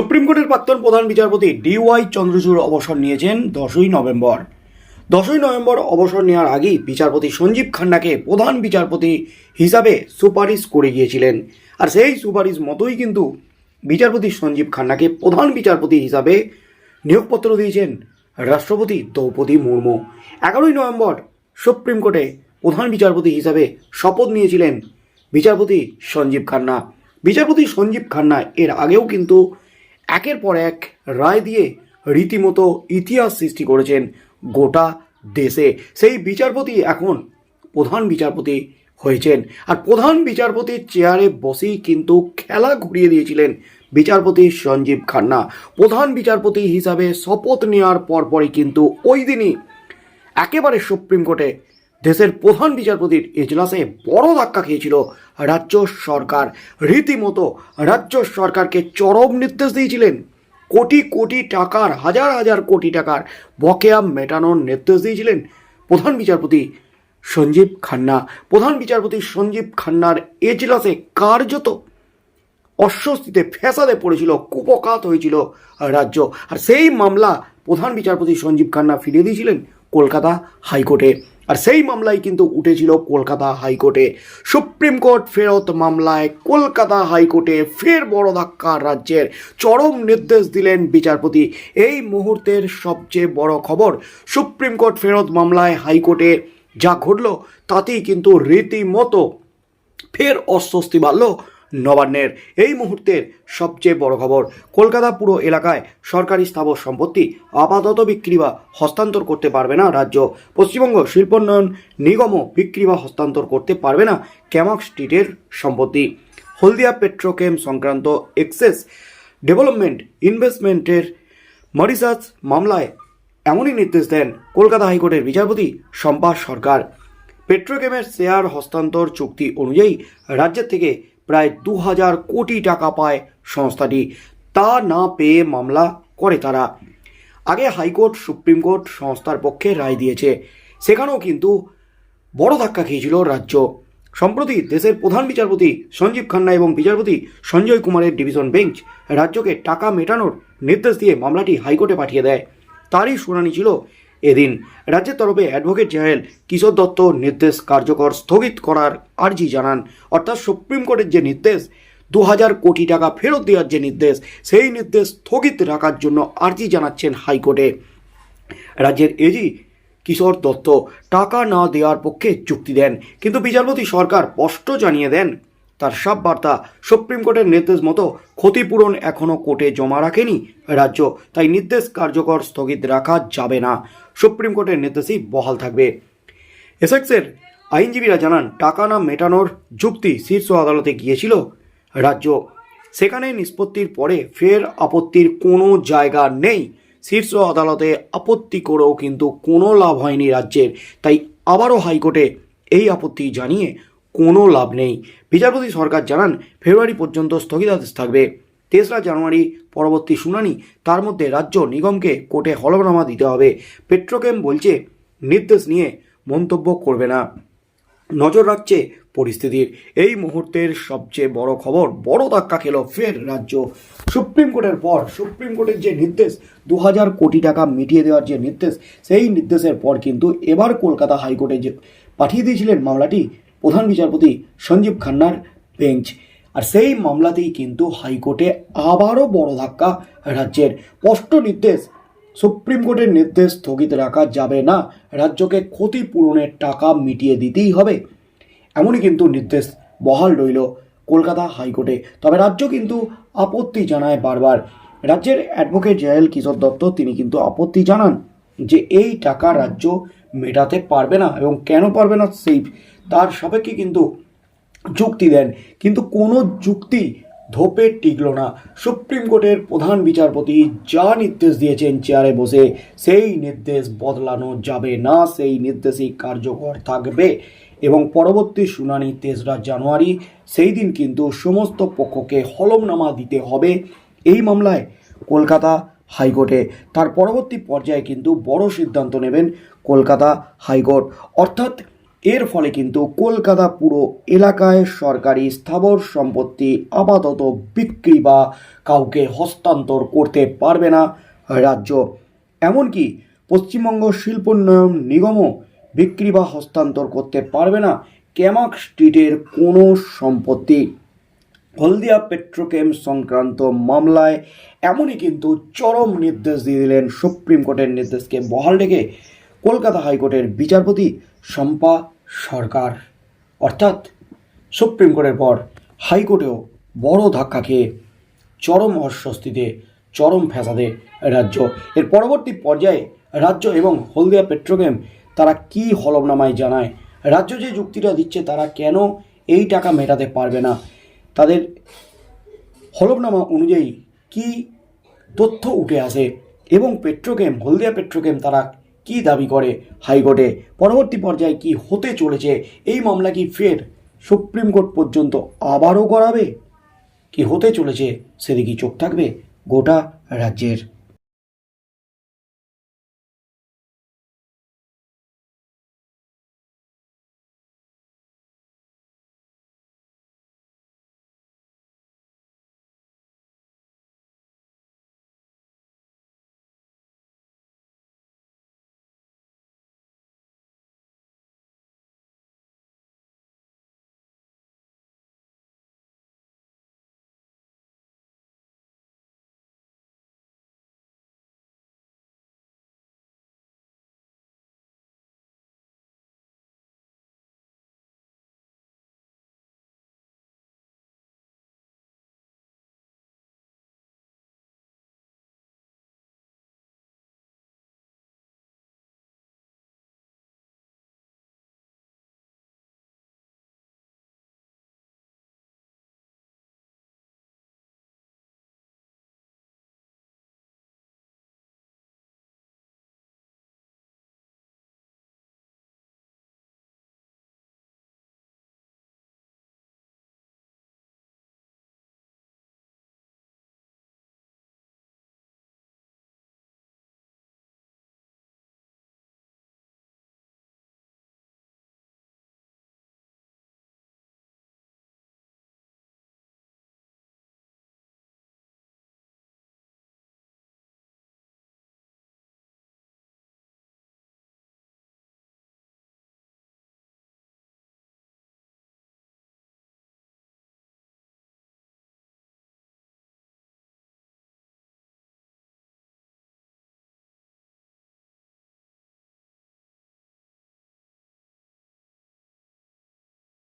Supreme কোর্টের প্রাক্তন প্রধান বিচারপতি ডিওয়াই চন্দ্রচূড় অবসর নিয়েছেন দশই নভেম্বর। দশই নভেম্বর অবসর নেওয়ার আগেই বিচারপতি সঞ্জীব খান্নাকে প্রধান বিচারপতি হিসাবে সুপারিশ করে গিয়েছিলেন। আর সেই সুপারিশ মতোই কিন্তু বিচারপতি সঞ্জীব খান্নাকে প্রধান বিচারপতি হিসাবে নিয়োগপত্র দিয়েছেন রাষ্ট্রপতি দ্রৌপদী মুর্মু। এগারোই নভেম্বর সুপ্রিম কোর্টে প্রধান বিচারপতি হিসাবে শপথ নিয়েছিলেন বিচারপতি সঞ্জীব খান্না। বিচারপতি সঞ্জীব খান্না এর আগেও কিন্তু একের পর এক রায় দিয়ে রীতিমতো ইতিহাস সৃষ্টি করেছেন গোটা দেশে। সেই বিচারপতি এখন প্রধান বিচারপতি হয়েছেন। আর প্রধান বিচারপতির চেয়ারে বসেই কিন্তু খেলা ঘুরিয়ে দিয়েছিলেন বিচারপতি সঞ্জীব খান্না। প্রধান বিচারপতি হিসাবে শপথ নেওয়ার পরপরই কিন্তু ওই দিনই একেবারে সুপ্রিম কোর্টে দেশের প্রধান বিচারপতির এজলাসে বড় ধাক্কা খেয়েছিল রাজ্য সরকার। রীতিমতো রাজ্য সরকারকে চরম নির্দেশ দিয়েছিলেন। কোটি কোটি টাকার, হাজার হাজার কোটি টাকার বকেয়া মেটানোর নির্দেশ দিয়েছিলেন প্রধান বিচারপতি সঞ্জীব খান্না। প্রধান বিচারপতি সঞ্জীব খান্নার এজলাসে কার্যত অস্বস্তিতে, ফ্যাসাদে পড়েছিল, কুপকাত হয়েছিল রাজ্য। আর সেই মামলা প্রধান বিচারপতি সঞ্জীব খান্না ফিরিয়ে দিয়েছিলেন কলকাতা হাইকোর্টে। আর সেই মামলায় কিন্তু উঠেছিল কলকাতা হাইকোর্টে। সুপ্রিম কোর্ট ফেরত মামলায় কলকাতা হাইকোর্টে ফের বড় ধাক্কা, রাজ্যের চরম নির্দেশ দিলেন বিচারপতি। এই মুহূর্তের সবচেয়ে বড় খবর, সুপ্রিম কোর্ট ফেরত মামলায় হাইকোর্টে যা ঘটল, তাতেই কিন্তু রীতিমতো ফের অস্বস্তি বাড়ল নবান্নের। এই মুহূর্তের সবচেয়ে বড় খবর, কলকাতা পুরো এলাকায় সরকারি স্থাবর সম্পত্তি আপাতত বিক্রি বা হস্তান্তর করতে পারবে না রাজ্য। পশ্চিমবঙ্গ শিল্পোন্নয়ন নিগমও বিক্রি বা হস্তান্তর করতে পারবে না ক্যামক স্ট্রিটের সম্পত্তি। হলদিয়া পেট্রোকেম সংক্রান্ত এক্সেস ডেভেলপমেন্ট ইনভেস্টমেন্টের মরিসাস মামলায় এমনই নির্দেশ দেন কলকাতা হাইকোর্টের বিচারপতি শম্পা সরকার। পেট্রোকেমের শেয়ার হস্তান্তর চুক্তি অনুযায়ী রাজ্যের থেকে প্রায় দু হাজার কোটি টাকা পায় সংস্থাটি। তা না পেয়ে মামলা করে তারা। আগে হাইকোর্ট, সুপ্রিম কোর্ট সংস্থার পক্ষে রায় দিয়েছে। সেখানেও কিন্তু বড় ধাক্কা খেয়েছিল রাজ্য। সম্প্রতি দেশের প্রধান বিচারপতি সঞ্জীব খান্না এবং বিচারপতি সঞ্জয় কুমারের ডিভিশন বেঞ্চ রাজ্যকে টাকা মেটানোর নির্দেশ দিয়ে মামলাটি হাইকোর্টে পাঠিয়ে দেয়। তারই শুনানি ছিল এদিন রাজ্যের তরফে অ্যাডভোকেট জেনারেল কিশোর দত্ত নির্দেশ কার্যকর স্থগিত করার আর্জি জানান। অর্থাৎ সুপ্রিম কোর্টের যে নির্দেশ দু হাজার কোটি টাকা ফেরত দেওয়ার যে নির্দেশ, সেই নির্দেশ স্থগিত রাখার জন্য আর্জি জানাচ্ছেন হাইকোর্টে। রাজ্যের এজি কিশোর দত্ত টাকা না দেওয়ার পক্ষে যুক্তি দেন, কিন্তু বিচারপতি সরকার স্পষ্ট জানিয়ে দেন তার সব বার্তা সুপ্রিম কোর্টের নির্দেশ মতো ক্ষতিপূরণ এখনও কোর্টে জমা রাখেনি রাজ্য। তাই নির্দেশ কার্যকর স্থগিত রাখা যাবে না। সুপ্রিম কোর্টের নির্দেশই বহাল থাকবে। এসেক্সের আইনজীবীরা জানান, টাকা না মেটানোর যুক্তি শীর্ষ আদালতে গিয়েছিল রাজ্য। সেখানে নিষ্পত্তির পরে ফের আপত্তির কোনো জায়গা নেই। শীর্ষ আদালতে আপত্তি করেও কিন্তু কোনো লাভ হয়নি রাজ্যের। তাই আবারও হাইকোর্টে এই আপত্তি জানিয়ে কোনো লাভ নেই। বিচারপতি সরকার জানান, ফেব্রুয়ারি পর্যন্ত স্থগিতাদেশ থাকবে। তেসরা জানুয়ারি পরবর্তী শুনানি, তার মধ্যে রাজ্য নিগমকে কোর্টে হলফনামা দিতে হবে। পেট্রোকেম বলছে, নির্দেশ নিয়ে মন্তব্য করবে না। নজর রাখছে পরিস্থিতির। এই মুহূর্তের সবচেয়ে বড় খবর, বড় ধাক্কা খেল ফের রাজ্য। সুপ্রিম কোর্টের পর, সুপ্রিম কোর্টের যে নির্দেশ দু হাজার কোটি টাকা মিটিয়ে দেওয়ার যে নির্দেশ, সেই নির্দেশের পর কিন্তু এবার কলকাতা হাইকোর্টে যে পাঠিয়ে দিয়েছিলেন মামলাটি প্রধান বিচারপতি সঞ্জীব খান্নার বেঞ্চ। আর সেই মামলাতেই কিন্তু হাইকোর্টে আবারও বড় ধাক্কা রাজ্যের স্পষ্ট নির্দেশ, সুপ্রিম কোর্টের নির্দেশ স্থগিত রাখা যাবে না। রাজ্যকে ক্ষতিপূরণের টাকা মিটিয়ে দিতেই হবে। এমনই কিন্তু নির্দেশ বহাল রইল কলকাতা হাইকোর্টে। তবে রাজ্য কিন্তু আপত্তি জানায় বারবার। রাজ্যের অ্যাডভোকেট জয়েল কিশোর দত্ত তিনি কিন্তু আপত্তি জানান যে এই টাকা রাজ্য মেটাতে পারবে না এবং কেন পারবে না সেই তার সাপেক্ষে কিন্তু যুক্তি দেন। কিন্তু কোনো যুক্তি ধোপে টিকল না। সুপ্রিম কোর্টের প্রধান বিচারপতি যা নির্দেশ দিয়েছেন চেয়ারে বসে, সেই নির্দেশ বদলানো যাবে না, সেই নির্দেশই কার্যকর থাকবে। এবং পরবর্তী শুনানি তেসরা জানুয়ারি, সেই দিন কিন্তু সমস্ত পক্ষকে হলমনামা দিতে হবে। এই মামলায় কলকাতা হাইকোর্টে। তার পরবর্তী পর্যায়ে কিন্তু বড় সিদ্ধান্ত নেবেন কলকাতা হাইকোর্ট। অর্থাৎ এর ফলে কিন্তু কলকাতা পুরো এলাকায় সরকারি স্থাবর সম্পত্তি আপাতত বিক্রি বা কাউকে হস্তান্তর করতে পারবে না রাজ্য। এমনকি পশ্চিমবঙ্গ শিল্পোন্নয়ন নিগমও বিক্রি বা হস্তান্তর করতে পারবে না ক্যামাক স্ট্রিটের কোনো সম্পত্তি। হলদিয়া পেট্রোকেম সংক্রান্ত মামলায় এমনই কিন্তু চরম নির্দেশ দিয়ে দিলেন সুপ্রিম কোর্টের নির্দেশকে বহাল রেখে কলকাতা হাইকোর্টের বিচারপতি শম্পা সরকার। অর্থাৎ সুপ্রিম কোর্টের পর হাইকোর্টেও বড় ধাক্কা খেয়ে চরম অস্বস্তিতে, চরম ফ্যাসাদে রাজ্য। এর পরবর্তী পর্যায়ে রাজ্য এবং হলদিয়া পেট্রোকেম তারা কি হলফনামায় জানায়? রাজ্য যে যুক্তিটা দিচ্ছে তারা কেন এই টাকা মেটাতে পারবে না? তাদের হলফনামা অনুযায়ী কি তথ্য উঠে আসে? এবং পেট্রোকেম, হলদিয়া পেট্রোকেম তারা কি দাবি করে হাইকোর্টে? পরবর্তী পর্যায়ে কি হতে চলেছে? এই মামলা কি ফের সুপ্রিম কোর্ট পর্যন্ত আবারও করাবে? কি হতে চলেছে সেদিকে চোখ থাকবে গোটা রাজ্যের